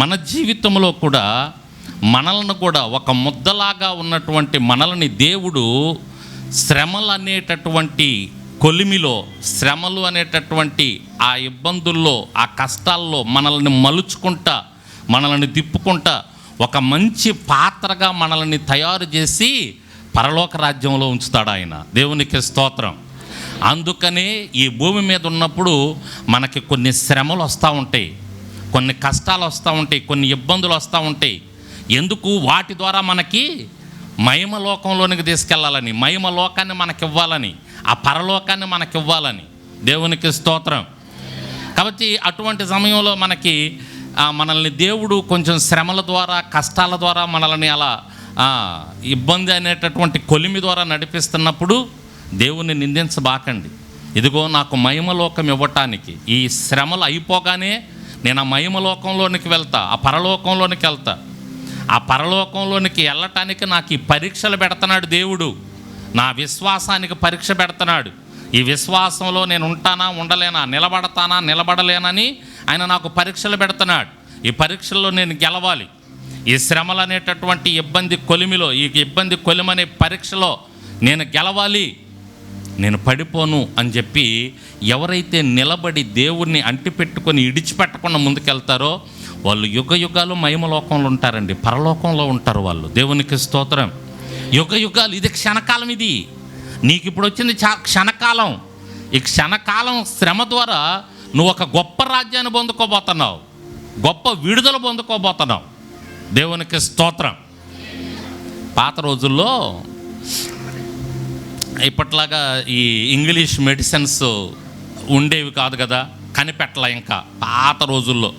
మన జీవితంలో కూడా మనలను కూడా ఒక ముద్దలాగా ఉన్నటువంటి మనల్ని దేవుడు శ్రమలు అనేటటువంటి కొలిమిలో శ్రమలు అనేటటువంటి ఆ ఇబ్బందుల్లో ఆ కష్టాల్లో మనల్ని మలుచుకుంటా మనల్ని తిప్పుకుంటా ఒక మంచి పాత్రగా మనల్ని తయారు చేసి పరలోక రాజ్యంలో ఉంచుతాడు ఆయన. దేవునికి స్తోత్రం. అందుకనే ఈ భూమి మీద ఉన్నప్పుడు మనకి కొన్ని శ్రమలు వస్తూ ఉంటాయి. కొన్ని కష్టాలు వస్తూ ఉంటాయి కొన్ని ఇబ్బందులు వస్తూ ఉంటాయి. ఎందుకు? వాటి ద్వారా మనకి మహిమ లోకంలోనికి తీసుకెళ్ళాలని మహిమ లోకాన్ని మనకి ఇవ్వాలని ఆ పరలోకాన్ని మనకి ఇవ్వాలని దేవునికి స్తోత్రం. కాబట్టి అటువంటి సమయంలో మనకి మనల్ని దేవుడు కొంచెం శ్రమల ద్వారా కష్టాల ద్వారా మనల్ని అలా ఇబ్బంది అనేటటువంటి కొలిమి ద్వారా నడిపిస్తున్నప్పుడు దేవుణ్ణి నిందించబాకండి. ఇదిగో నాకు మహిమలోకం ఇవ్వటానికి ఈ శ్రమలు అయిపోగానే నేను ఆ మహిమలోకంలోనికి వెళ్తా ఆ పరలోకంలోనికి వెళ్తా. ఆ పరలోకంలోనికి వెళ్ళటానికి నాకు ఈ పరీక్షలు పెడుతున్నాడు దేవుడు. నా విశ్వాసానికి పరీక్ష పెడుతున్నాడు. ఈ విశ్వాసంలో నేను ఉంటానా ఉండలేనా నిలబడతానా నిలబడలేనని ఆయన నాకు పరీక్షలు పెడుతున్నాడు. ఈ పరీక్షల్లో నేను గెలవాలి. ఈ శ్రమలు అనేటటువంటి ఇబ్బంది కొలిమిలో ఈ ఇబ్బంది కొలిమనే పరీక్షలో నేను గెలవాలి. నేను పడిపోను అని చెప్పి ఎవరైతే నిలబడి దేవుణ్ణి అంటిపెట్టుకొని ఇడిచిపెట్టకుండా ముందుకెళ్తారో వాళ్ళు యుగ యుగాలు మహిమలోకంలో ఉంటారండి. పరలోకంలో ఉంటారు వాళ్ళు. దేవునికి స్తోత్రం. యుగ యుగాలు ఇది క్షణకాలం ఇది. నీకు ఇప్పుడు వచ్చింది చా క్షణకాలం. ఈ క్షణకాలం శ్రమ ద్వారా నువ్వు ఒక గొప్ప రాజ్యాన్ని పొందుకోబోతున్నావు. గొప్ప విడుదల పొందుకోబోతున్నావు. దేవునికి స్తోత్రం. పాత రోజుల్లో ఇప్పట్లాగా ఈ ఇంగ్లీష్ మెడిసిన్స్ ఉండేవి కాదు కదా కనిపెట్టల ఇంకా పాత రోజుల్లో.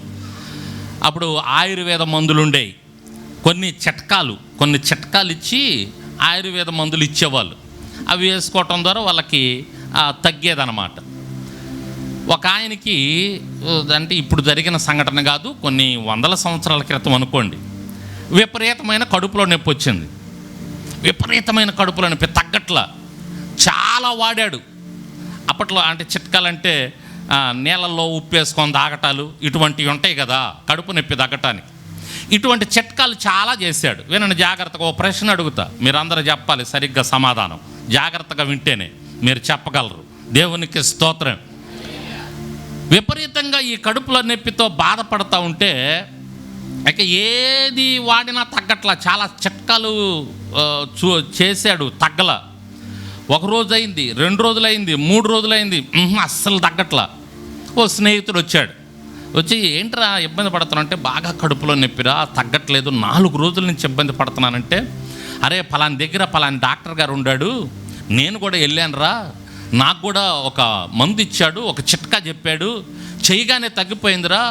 అప్పుడు ఆయుర్వేద మందులు ఉండేవి కొన్ని చిట్కాలు కొన్ని చిట్కాలు ఇచ్చి ఆయుర్వేద మందులు ఇచ్చేవాళ్ళు. అవి వేసుకోవటం ద్వారా వాళ్ళకి తగ్గేదనమాట ఒక ఆయనకి అంటే ఇప్పుడు జరిగిన సంఘటన కాదు కొన్ని వందల సంవత్సరాల క్రితం అనుకోండి. విపరీతమైన కడుపులో నొప్పి వచ్చింది విపరీతమైన కడుపులో నొప్పి తగ్గట్లా. చాలా వాడాడు. అప్పట్లో అంటే చిట్కాలంటే నీళ్ళల్లో ఉప్పు వేసుకొని తాగటాలు ఇటువంటివి ఉంటాయి కదా కడుపు నొప్పి తగ్గటానికి. ఇటువంటి చిట్కాలు చాలా చేశాడు. వినండి జాగ్రత్తగా ఓ ప్రశ్న అడుగుతా. మీరందరూ చెప్పాలి సరిగ్గా సమాధానం. జాగ్రత్తగా వింటేనే మీరు చెప్పగలరు. దేవునికి స్తోత్రం. విపరీతంగా ఈ కడుపులో నొప్పితో బాధపడతా ఉంటే ఇక ఏది వాడినా తగ్గట్లా చాలా చిట్కాలు చూ చేశాడు తగ్గల. ఒక రోజు అయింది రెండు రోజులైంది మూడు రోజులైంది అస్సలు తగ్గట్లా. ఓ స్నేహితుడు వచ్చాడు. వచ్చి ఏంట్రా ఇబ్బంది పడుతున్నా అంటే బాగా కడుపులో నొప్పిరా తగ్గట్లేదు నాలుగు రోజుల నుంచి ఇబ్బంది పడుతున్నానంటే అరే పలాని దగ్గర పలాని డాక్టర్ గారు ఉండాడు నేను కూడా వెళ్ళానురా నాకు కూడా ఒక మందు ఇచ్చాడు ఒక చిట్కా చెప్పాడు చేయగానే తగ్గిపోయిందిరా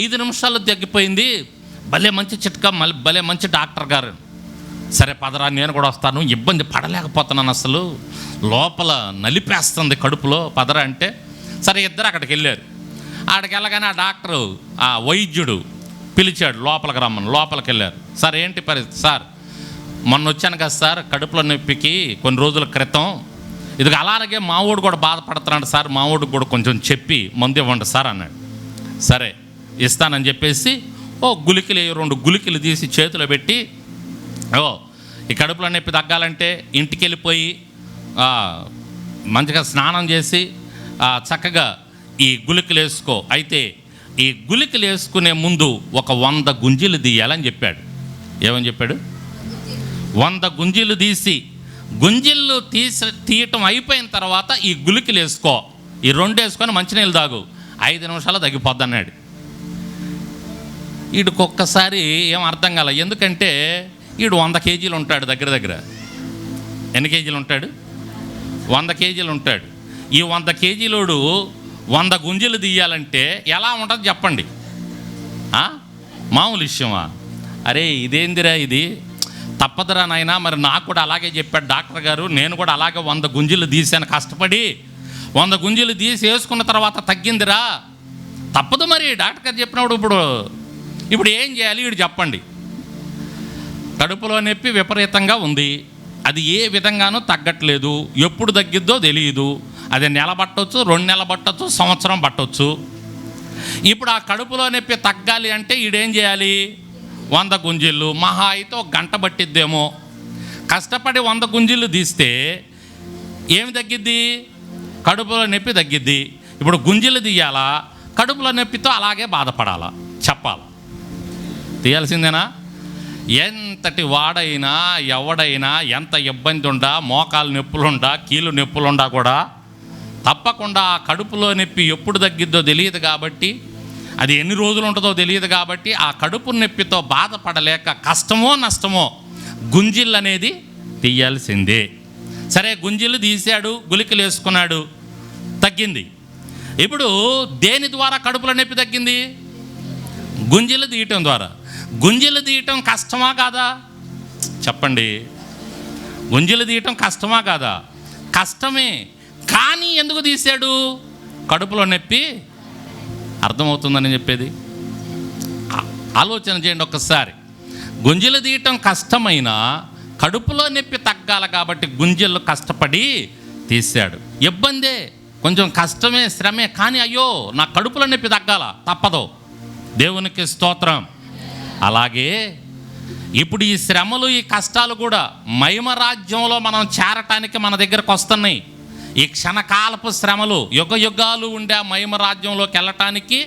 ఐదు నిమిషాలు తగ్గిపోయింది భలే మంచి చిట్కా మళ్ళీ భలే మంచి డాక్టర్ గారు. సరే పదరా నేను కూడా వస్తాను. ఇబ్బంది పడలేకపోతున్నాను అసలు. లోపల నలిపేస్తుంది కడుపులో. పదరా అంటే సరే ఇద్దరు అక్కడికి వెళ్ళారు. ఆడికి వెళ్ళగానే ఆ డాక్టరు ఆ వైద్యుడు పిలిచాడు లోపలికి రమ్మని. లోపలికి వెళ్ళారు. సార్ ఏంటి పరిస్థితి? సార్ మొన్న వచ్చాను కదా సార్ కడుపులో నొప్పికి కొన్ని రోజుల క్రితం. ఇది అలాగే మావోడు కూడా బాధపడుతున్నాడు సార్. మావోడికి కూడా కొంచెం చెప్పి మందు ఇవ్వండి సార్ అన్నాడు. సరే ఇస్తానని చెప్పేసి ఓ గులికలు రెండు గులికలు తీసి చేతిలో పెట్టి ఓ ఈ కడుపులో నొప్పి తగ్గాలంటే ఇంటికి వెళ్ళిపోయి మంచిగా స్నానం చేసి చక్కగా ఈ గులికలు వేసుకో. అయితే ఈ గులికలు వేసుకునే ముందు ఒక వంద గుంజీలు తీయాలని చెప్పాడు. ఏమని చెప్పాడు? వంద గుంజీలు తీసి గుంజిళ్ళు తీసి తీయటం అయిపోయిన తర్వాత ఈ గులికలు వేసుకో. ఈ రెండు వేసుకొని మంచినీళ్ళు తాగు. ఐదు నిమిషాలు తగ్గిపోద్ది అన్నాడు వీడికి ఒక్కసారి ఏం అర్థం కాల ఎందుకంటే వీడు వంద కేజీలు ఉంటాడు దగ్గర దగ్గర. ఎన్ని కేజీలు ఉంటాడు? వంద కేజీలు ఉంటాడు. ఈ వంద కేజీలోడు వంద గుంజలు తీయాలంటే ఎలా ఉంటుంది చెప్పండి? మామూలు విషయమా? అరే ఇదేందిరా ఇది? తప్పదురా నాయన మరి నాకు కూడా అలాగే చెప్పాడు డాక్టర్ గారు. నేను కూడా అలాగే వంద గుంజలు తీసాను కష్టపడి. వంద గుంజలు తీసి వేసుకున్న తర్వాత తగ్గిందిరా. తప్పదు మరి డాక్టర్ గారు చెప్పినప్పుడు ఇప్పుడు. ఇప్పుడు ఏం చేయాలి? వీడు చెప్పండి. కడుపులో నొప్పి విపరీతంగా ఉంది. అది ఏ విధంగానూ తగ్గట్లేదు. ఎప్పుడు తగ్గిద్దో తెలియదు అది నెల పట్టవచ్చు రెండు నెలలు పట్టొచ్చు సంవత్సరం పట్టవచ్చు ఇప్పుడు ఆ కడుపులో నొప్పి తగ్గాలి అంటే ఈడేం చేయాలి? వంద గుంజిళ్ళు. మహా అయితే ఒక గంట పట్టిద్దేమో. కష్టపడి వంద గుంజిళ్ళు తీస్తే ఏమి తగ్గిద్ది? కడుపులో నొప్పి తగ్గిద్ది. ఇప్పుడు గుంజిలు తీయాలా? కడుపులో నొప్పితో అలాగే బాధపడాలా? చెప్పాలా? తీయాల్సిందేనా? ఎంతటి వాడైనా ఎవడైనా ఎంత ఇబ్బంది ఉండా మోకాలు నొప్పులుండా కీలు నొప్పులుండా కూడా తప్పకుండా ఆ కడుపులో నొప్పి ఎప్పుడు తగ్గిద్దో తెలియదు కాబట్టి అది ఎన్ని రోజులు ఉంటుందో తెలియదు కాబట్టి ఆ కడుపు నొప్పితో బాధపడలేక కష్టమో నష్టమో గుంజిల్ అనేది తీయాల్సిందే. సరే గుంజిలు తీశాడు గులికలు వేసుకున్నాడు తగ్గింది. ఇప్పుడు దేని ద్వారా కడుపులో నొప్పి తగ్గింది? గుంజిలు తీయటం ద్వారా. గుంజలు తీయటం కష్టమా కాదా? చెప్పండి. గుంజలు తీయటం కష్టమా కాదా? కష్టమే. కానీ ఎందుకు తీశాడు? కడుపులో నొప్పి అర్థమవుతుందని చెప్పేది. ఆలోచన చేయండి ఒక్కసారి. గుంజలు తీయటం కష్టమైన కడుపులో నొప్పి తగ్గాలి కాబట్టి గుంజలు కష్టపడి తీశాడు. ఇబ్బందే. కొంచెం కష్టమే శ్రమే. కానీ అయ్యో నా కడుపులో నొప్పి తగ్గాల. తప్పదు. దేవునికి స్తోత్రం. అలాగే ఇప్పుడు ఈ శ్రమలు ఈ కష్టాలు కూడా మహిమ రాజ్యంలో మనం చేరటానికి మన దగ్గరకు వస్తున్నాయి. ఈ క్షణకాలపు శ్రమలు యుగ యుగాలు ఉండే ఆ మహిమ రాజ్యంలోకి వెళ్ళటానికి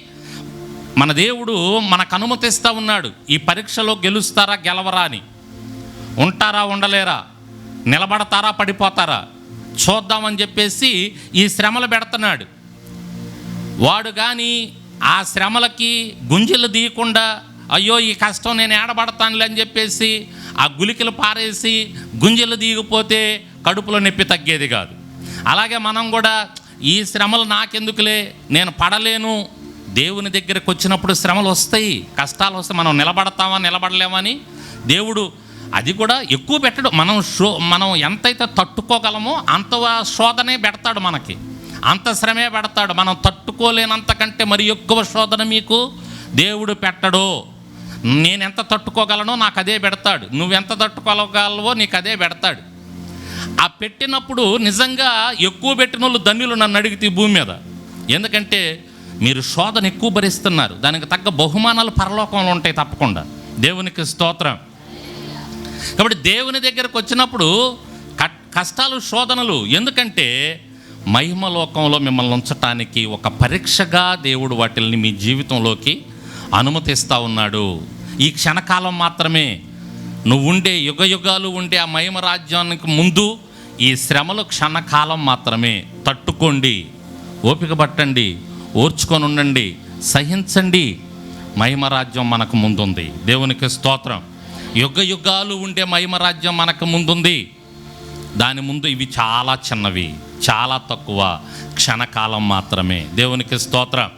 మన దేవుడు మనకు అనుమతిస్తూ ఉన్నాడు. ఈ పరీక్షలో గెలుస్తారా గెలవరా అని. ఉంటారా ఉండలేరా? నిలబడతారా పడిపోతారా? చూద్దామని చెప్పేసి ఈ శ్రమలు పెడుతున్నాడు. వాడు కానీ ఆ శ్రమలకి గుంజలు తీయకుండా అయ్యో ఈ కష్టం నేను ఏడబడతానులే అని చెప్పేసి ఆ గులికలు పారేసి గుంజలు దిగిపోతే కడుపులో నొప్పి తగ్గేది కాదు. అలాగే మనం కూడా ఈ శ్రమలు నాకెందుకులే? నేను పడలేను. దేవుని దగ్గరకు వచ్చినప్పుడు శ్రమలు వస్తాయి. కష్టాలు వస్తాయి మనం నిలబడతామా నిలబడలేమని దేవుడు అది కూడా ఎక్కువ పెట్టడు. మనం షో మనం ఎంతైతే తట్టుకోగలమో అంత శోధనే పెడతాడు మనకి. అంత శ్రమే పెడతాడు. మనం తట్టుకోలేనంత కంటే మరి ఎక్కువ శోధన మీకు దేవుడు పెట్టడు. నేను ఎంత తట్టుకోగలనో నాకు అదే పెడతాడు. నువ్వెంత తట్టుకోగలవో నీకు అదే పెడతాడు. ఆ పెట్టినప్పుడు నిజంగా ఎక్కువ పెట్టిన వాళ్ళు ధన్యులు నన్ను అడిగితే భూమి మీద. ఎందుకంటే మీరు శోధన ఎక్కువ భరిస్తున్నారు. దానికి తగ్గ బహుమానాలు పరలోకంలో ఉంటాయి తప్పకుండా. దేవునికి స్తోత్రం. కాబట్టి దేవుని దగ్గరకు వచ్చినప్పుడు కష్టాలు శోధనలు ఎందుకంటే మహిమలోకంలో మిమ్మల్ని ఉంచటానికి ఒక పరీక్షగా దేవుడు వాటిల్ని మీ జీవితంలోకి అనుమతిస్తూ ఉన్నాడు. ఈ క్షణకాలం మాత్రమే నువ్వు ఉండే యుగ యుగాలు ఉండే ఆ మహిమ రాజ్యానికి ముందు ఈ శ్రమలు క్షణకాలం మాత్రమే. తట్టుకోండి ఓపిక పట్టండి ఓర్చుకొని ఉండండి సహించండి. మహిమ రాజ్యం మనకు ముందుంది. దేవునికి స్తోత్రం. యుగ యుగాలు ఉండే మహిమ రాజ్యం మనకు ముందుంది. దాని ముందు ఇవి చాలా చిన్నవి చాలా తక్కువ. క్షణకాలం మాత్రమే. దేవునికి స్తోత్రం.